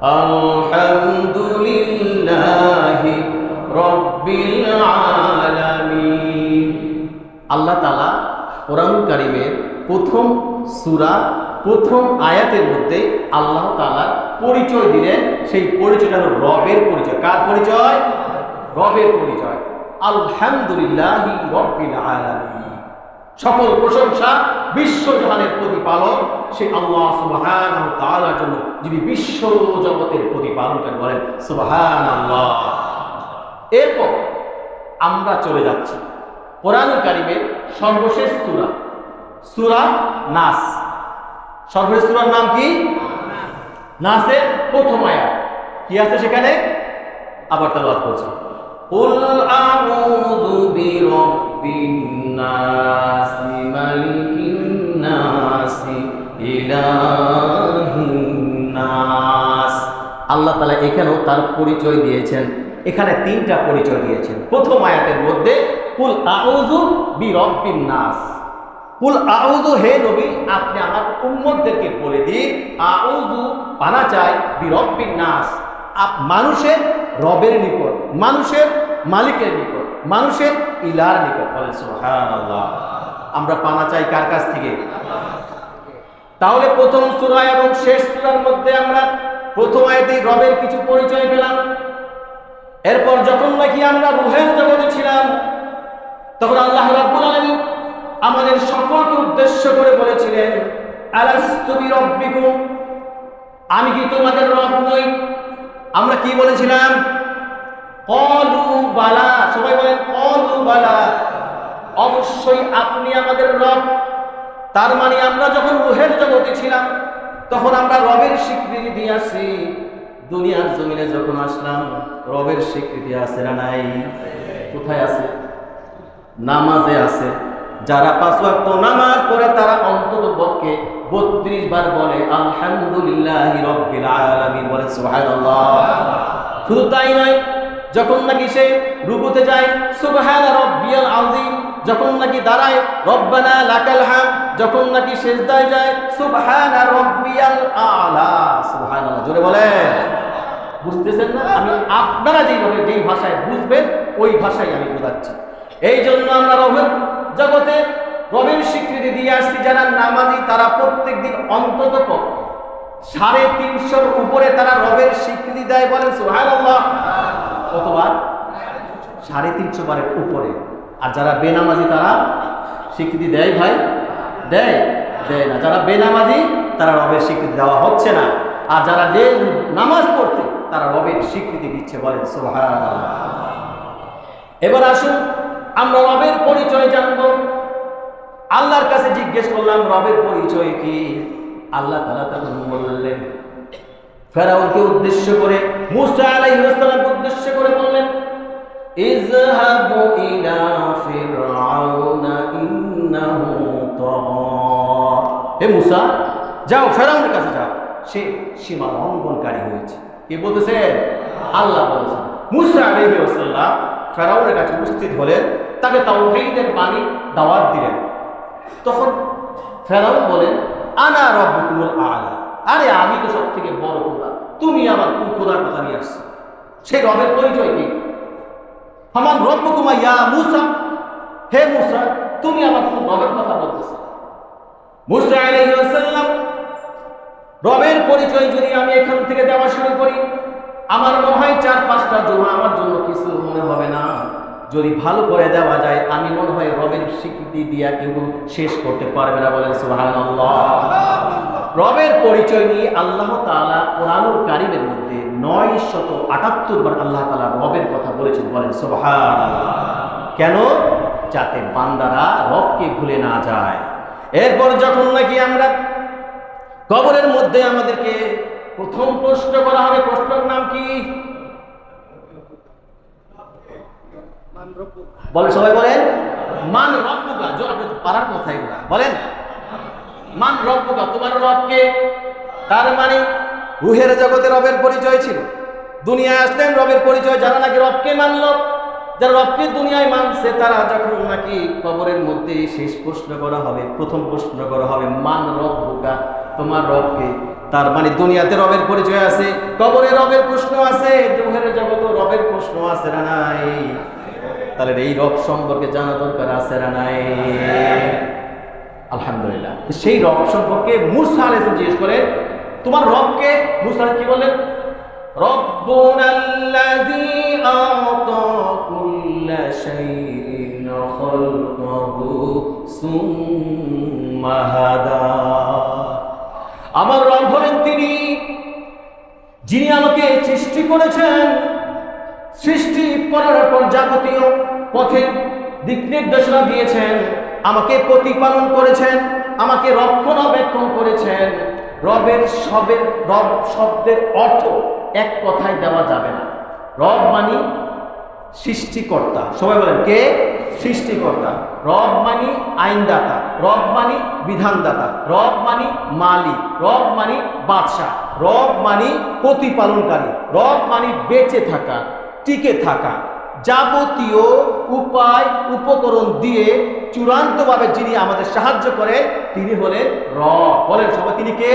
আলহামদুলিল্লাহি রব্বিল আলামিন। আল্লাহ তাআলা কোরআন কারিমের প্রথম সূরা, প্রথম আয়াতের মধ্যে আল্লাহ তাআলা পরিচয় দিলেন। সেই পরিচয়টা হলো রবের পরিচয়। কার পরিচয়? রবের পরিচয়। আলহামদুলিল্লাহি রব্বিল আলামিন। সকল প্রশংসা বিশ্বজাহানের প্রতিপালক সে আল্লাহ সুবহানাহু ওয়া তাআলার জন্য, যিনি বিশ্ব জগতের প্রতিপালনকারী বলেন, সুবহানাল্লাহ। এরপর আমরা চলে যাচ্ছি কোরআন কারিমের সর্বশেষ সুরা সুরা নাস। সর্বশেষ সূরার নাম কি? নাসের প্রথম আয়া কি আছে সেখানে? আবার তেলাওয়াত করছি। قل أعوذ برب الناس ملك الناس إله الناس আল্লাহ তালা এখানেও তার পরিচয় দিয়েছেন এখানে তিনটা পরিচয় দিয়েছেন প্রথম আয়াতের মধ্যে কুল আউযু বি রব্বিন নাস কুল আউযু হে নবী আপনি আমার উম্মতদেরকে বলে দিন আউযু পানা চাই বি রব্বিন নাস আপ মানুষের রবের নিকট মানুষের মালিকের নিকট, মানুষের ইলার নিকট বলেন, সুবহানাল্লাহ। আমরা পানা চাই কার কাছ থেকে? তাহলে প্রথম সূরা এবং শেষ সূরার মধ্যে আমরা প্রথম আয়াতে রবের কিছু পরিচয় পেলাম। এরপর যখন নাকি আমরা রুহের জগতে ছিলাম, তখন আল্লাহ রাব্বুল আলামিন আমাদের সকলকে উদ্দেশ্য করে বলেছিলেন, আলাস্তু বিরাব্বিকুম? আমি কি তোমাদের রব নই? আমরা কি বলেছিলাম? কলু বালা, সবাই বলেন কলু বালা। অবশ্যই আপনি আমাদের রব। তার মানে আমরা যখন রুহের জগতে ছিলাম, তখন আমরা রবের স্বীকৃতি দিয়ে আসি। দুনিয়ার জমিনে যখন আসলাম, রবের স্বীকৃতি আছে না নাই? কোথায় আছে? নামাজে আছে। যারা পাঁচ ওয়াক্ত নামাজ পড়ে, তারা অন্তত পক্ষে বত্রিশ বার বলে, আলহামদুলিল্লাহ রব্বিল আলামিন বলে, সুবহানাল্লাহ। শুধু তাই নয় যখন নাকি সে রুকুতে যায়, সুবহান রব্বিয়াল আযীম, যখন নাকি দাঁড়ায়, রব্বানা লাকাল হাম, যখন নাকি সেজদায় যায়, সুবহান রব্বিয়াল আলা, সুবহানাল্লাহ, জোরে বলে বুঝতেছেন না? আমি আপনারা যেইভাবে যেই ভাষায় বুঝবেন, ওই ভাষায় আমি বোঝাচ্ছি। এই জন্য আমরা রবের জগতে রবের স্বীকৃতি দিয়ে আসছি, যারা নামাজি, তারা প্রত্যেক দিন অন্তত সাড়ে তিনশোর উপরে তারা রবের স্বীকৃতি দেয় বলেন, সুবহানাল্লাহ। কতবার? সাড়ে তিনশো বারের উপরে। আর যারা বেনামাজি, তারা স্বীকৃতি দেয় ভাই? দেয়। দেয় না। যারা বেনামাজি, তারা রবের স্বীকৃতি দেওয়া হচ্ছে না। আর যারা যে নামাজ পড়ছে, তারা রবের স্বীকৃতি দিচ্ছে বলেন এবার আসুন, আমরা রবের পরিচয় জানব। আল্লাহর কাছে জিজ্ঞেস করলাম, রবের পরিচয় কি? আল্লাহ তালা তখন বললেন ফেরাউনকে উদ্দেশ্য করে, মুসা আলাইহিসসালামকে উদ্দেশ্য করে বললেন ইযহাবু ইলা ফিরআউনা, ইন্নাহু তাগা। হে মুসা, যাও, ফেরাউনের কাছে যাও। সে সীমা লঙ্ঘনকারী হয়েছে। কে বলতেছে? আল্লাহ বলছেন। মুসা আলাইহিস সালাম ফেরাউনের কাছে উপস্থিত হলেন, তাকে তাওহীদের বাণী দাওয়াত দিলেন। তখন ফেরাউন বলেন, আনা রব্বুকুমুল আলা। আরে আমি তো সব থেকে বড় খোদা তুমি আমার কোন খোদার কথা নিয়ে আসছো। সেই রবের পরিচয় কি? আমার রব্বকুমা ইয়া মুসা। হে মুসা, তুমি আমার কোন রবের কথা বলতেছো। মুসা আলাইহিস সালাম রবের পরিচয় যদি আমি এখান থেকে দেওয়া শুরু করি, আমার মনে হয় চার পাঁচটা জমা আমার জন্য কিছু মনে হবে না। যদি ভালো করে দেওয়া যায়, আমি মনে হয় রবের স্বীকৃতি দিয়া কেউ শেষ করতে পারবে না বলেন সুবহানাল্লাহ। রবের পরিচয় নিয়ে আল্লাহ তাআলা কোরআনুল কারিমের মধ্যে নয় শত আটাত্তর বার আল্লাহ তালা রবের কথা বলেছেন বলেন সুবহানাল্লাহ। কেন? যাতে বান্দারা রবকে ভুলে না যায়। এরপর যখন নাকি আমরা কবরের মধ্যে আমাদেরকে প্রথম প্রশ্ন করা হবে, প্রশ্নের নাম কি? বলে সবাই বলেন। মান রব্বুকা জো আপনি পারার কথাই বলা বলেন। মান রব্বুকা, তোমার রবকে তার মানে রুহের জগতে রবের পরিচয় ছিল। দুনিয়ায় আসলেন, রবের পরিচয় যারা নাকি রবকে মানল? যারা রবকে দুনিয়ায় মানছে, তারা যখন নাকি কবরের মধ্যে শেষ প্রশ্ন করা হবে, প্রথম প্রশ্ন করা হবে, মান রব্বুকা, তোমার রবকে, তার মানে দুনিয়াতে রবের পরিচয় আছে, কবরে রবের প্রশ্ন আছে জোহরের জগত রবের প্রশ্ন আছে না নাই? তাহলে এই রব সম্পর্কে জানা দরকার আছে না নাই? আলহামদুলিল্লাহ। সেই রব সম্পর্কে মুসা আলাইস জিজ্ঞেস করে, তোমার রবকে? মুসা কি বলেন আমার রব হলেন তিনি, যিনি আমাকে সৃষ্টি করেছেন। সৃষ্টি করার পর যাবতীয় পথে দিক নির্দেশনা দিয়েছেন, আমাকে প্রতিপালন করেছেন, আমাকে রক্ষণাবেক্ষণ করেছেন। রবের সবের রব শব্দের অর্থ এক কথায় দেওয়া যাবে না। রব মানি সৃষ্টিকর্তা। সবাই বলেন, কে? সৃষ্টিকর্তা। রব মানি আইনদাতা। রব মানি বিধানদাতা। রব মানি মালিক। রব মানি বাদশাহ। রব মানি প্রতিপালনকারী। রব মানি বেঁচে থাকা, টিকে থাকা। যাবতীয় উপায়, উপকরণ দিয়ে চূড়ান্তভাবে যিনি আমাদের সাহায্য করে, তিনি হলেন র বলেন সবাই, তিনি কে?